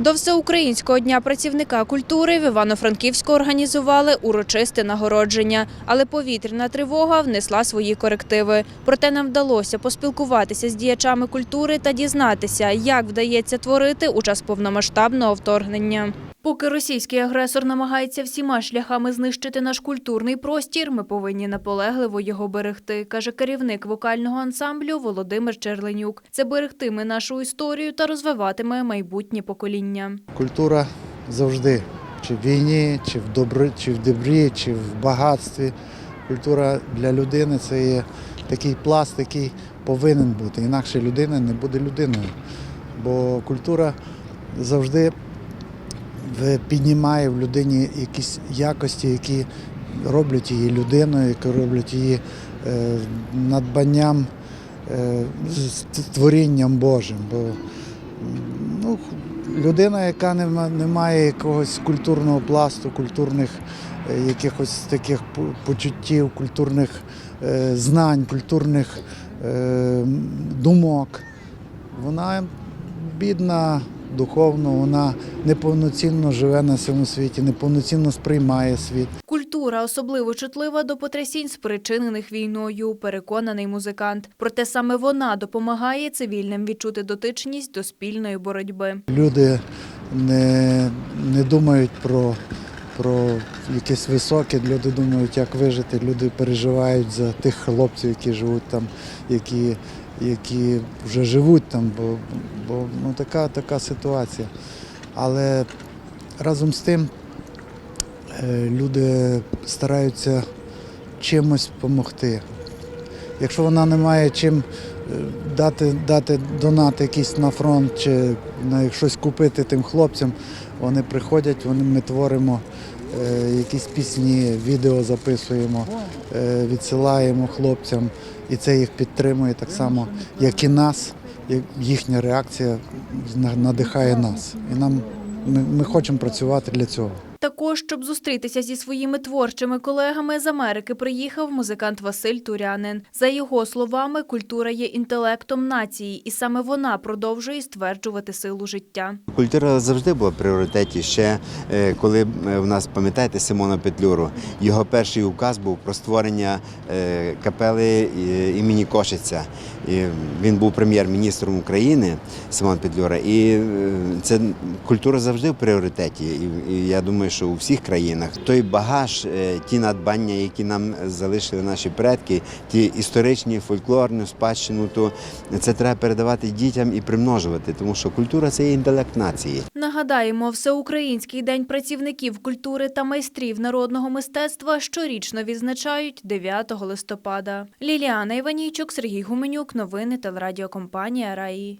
До всеукраїнського дня працівника культури в Івано-Франківську організували урочисте нагородження, але повітряна тривога внесла свої корективи. Проте нам вдалося поспілкуватися з діячами культури та дізнатися, як вдається творити у час повномасштабного вторгнення. Поки російський агресор намагається всіма шляхами знищити наш культурний простір, ми повинні наполегливо його берегти, каже керівник вокального ансамблю Володимир Черленюк. Це берегтиме нашу історію та розвиватиме майбутнє покоління. Культура завжди, чи в війні, чи в добрі, чи в добрі, чи в багатстві. Культура для людини це є такий пласт, який повинен бути. Інакше людина не буде людиною. Бо культура завжди піднімає в людині якісь якості, які роблять її людиною, які роблять її е, надбанням, е, з творінням Божим. Бо ну, людина, яка не, має якогось культурного пласту, культурних е, якихось таких почуттів, культурних е, знань, культурних е, думок, вона бідна духовно, вона неповноцінно живе на цьому світі, неповноцінно сприймає світ. Культура особливо чутлива до потрясінь, спричинених війною, переконаний музикант. Проте саме вона допомагає цивільним відчути дотичність до спільної боротьби. Люди не, не думають про, про якесь високе, люди думають, як вижити. Люди переживають за тих хлопців, які живуть там, які, які вже живуть там, бо, бо ну, така, така ситуація. Але разом з тим е, люди стараються чимось допомогти. Якщо вона не має чим е, дати, дати донат якийсь на фронт чи на щось купити тим хлопцям, вони приходять, вони, ми творимо якісь пісні, відео записуємо, е, відсилаємо хлопцям, і це їх підтримує так само, як і нас. Їхня реакція надихає нас. І нам ми, ми хочемо працювати для цього. Також, щоб зустрітися зі своїми творчими колегами з Америки, приїхав музикант Василь Турянин. За його словами, культура є інтелектом нації, і саме вона продовжує стверджувати силу життя. Культура завжди була в пріоритеті. Ще е, коли е, в нас пам'ятаєте Симона Петлюру, його перший указ був про створення е, капели імені Кошиця. Він був прем'єр-міністром України Симон Петлюра. І це культура завжди в пріоритеті. І я думаю, що у всіх країнах той багаж, е, ті надбання, які нам залишили наші предки, ті історичні, фольклорну спадщину, то це треба передавати дітям і примножувати, тому що культура це є інтелект нації. Нагадаємо, Всеукраїнський день працівників культури та майстрів народного мистецтва щорічно відзначають 9 листопада. Ліліана Іванійчук, Сергій Гуменюк. Новини телерадіокомпанія Раї.